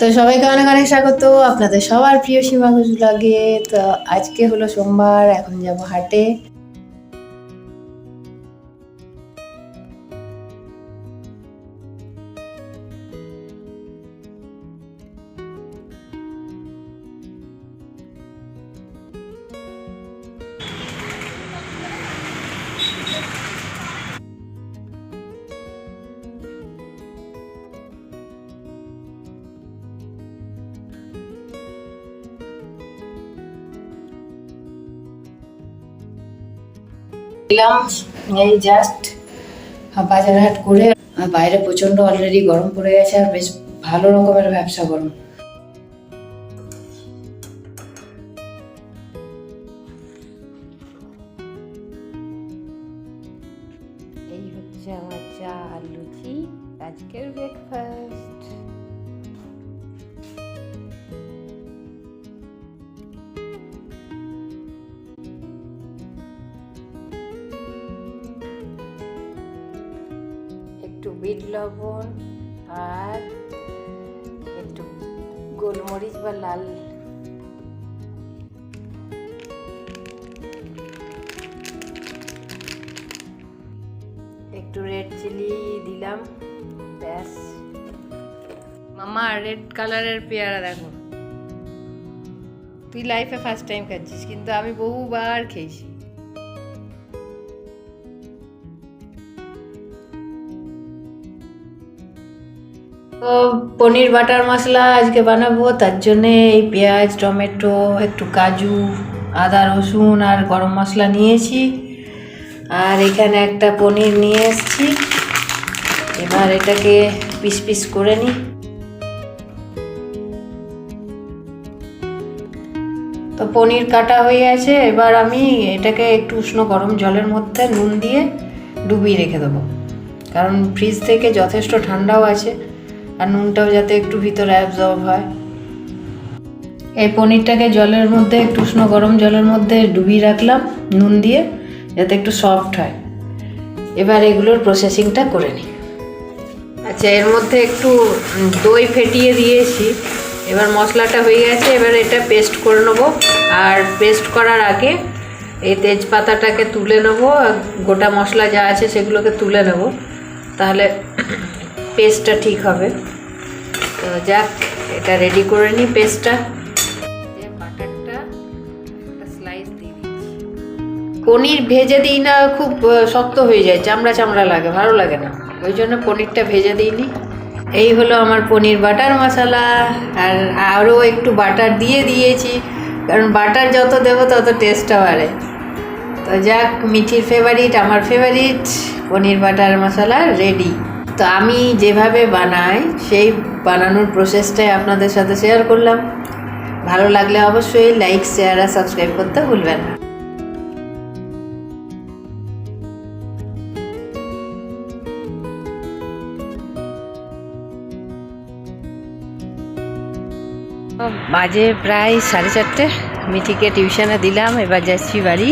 তো সবাইকে অনেক অনেক স্বাগত। আপনাদের সবার প্রিয় সীমা লাগে তো আজকে হলো সোমবার, এখন যাব হাটে। এলাম এই জাস্ট বাজার হাট করে বাইরে প্রচণ্ড অলরেডি গরম পড়ে গেছে আর বেশ ভালো রকমের ব্যবসা গরম এই আমার চা আর লুচি, আজকের ব্রেকফাস্ট বিট লবণ আর একটু গোলমরিচ বা লাল। একটু রেড চিলি দিলাম, ব্যাস। মামা, রেড কালারের পেয়ারা দেখো। তুই লাইফে ফার্স্ট টাইম খাচ্ছিস, কিন্তু আমি বহুবার খেয়েছি। তো পনির, বাটার মশলা আজকে বানাবো, তার জন্যে এই পেঁয়াজ, টমেটো, একটু কাজু, আদা, রসুন আর গরম মশলা নিয়েছি। আর এখানে একটা পনির নিয়ে এসেছি। এবার এটাকে পিস পিস করে নিই। তো পনির কাটা হয়ে আছে, এবার আমি এটাকে একটু উষ্ণ গরম জলের মধ্যে নুন দিয়ে ডুবিয়ে রেখে দেবো। কারণ ফ্রিজ থেকে যথেষ্ট ঠান্ডাও আছে। আর নুনটাও যাতে একটু ভিতরে অ্যাবজর্ব হয়। এই পনিরটাকে জলের মধ্যে, একটু উষ্ণ গরম জলের মধ্যে ডুবিয়ে রাখলাম নুন দিয়ে, যাতে একটু সফট হয়। এবার এগুলোর প্রসেসিংটা করে নিই। আচ্ছা এর মধ্যে একটু দই ফেটিয়ে দিয়েছি। এবার মশলাটা হয়ে গেছে, এবার এটা পেস্ট করে নেব। আর পেস্ট করার আগে এই তেজপাতাটাকে তুলে নেব, গোটা মশলা যা আছে সেগুলোকে তুলে নেব। তাহলে পেস্টটা ঠিক হবে। তো যাক, এটা রেডি করে নিই পেস্টটা। বাটারটা স্লাইস দিয়ে পনির ভেজে দিই না, খুব শক্ত হয়ে যায়, চামড়া চামড়া লাগে, ভালো লাগে না। ওই জন্য পনিরটা ভেজে দিইনি এই হলো আমার পনির বাটার মশলা। আর আরও একটু বাটার দিয়ে দিয়েছি, কারণ বাটার যত দেবো তত টেস্টটা বাড়ে। তো যাক, মিঠির ফেভারিট আমার favourite paneer butter masala ready তো আমি যেভাবে বানাই, সেই বানানোর প্রসেসটাই আপনাদের সাথে শেয়ার করলাম। ভালো লাগলে অবশ্যই লাইক শেয়ার আর সাবস্ক্রাইব করতে ভুলবেন না। বাজে প্রায় সাড়ে চারটে। মিঠিকে টিউশনে দিলাম, এবার যাচ্ছি বাড়ি।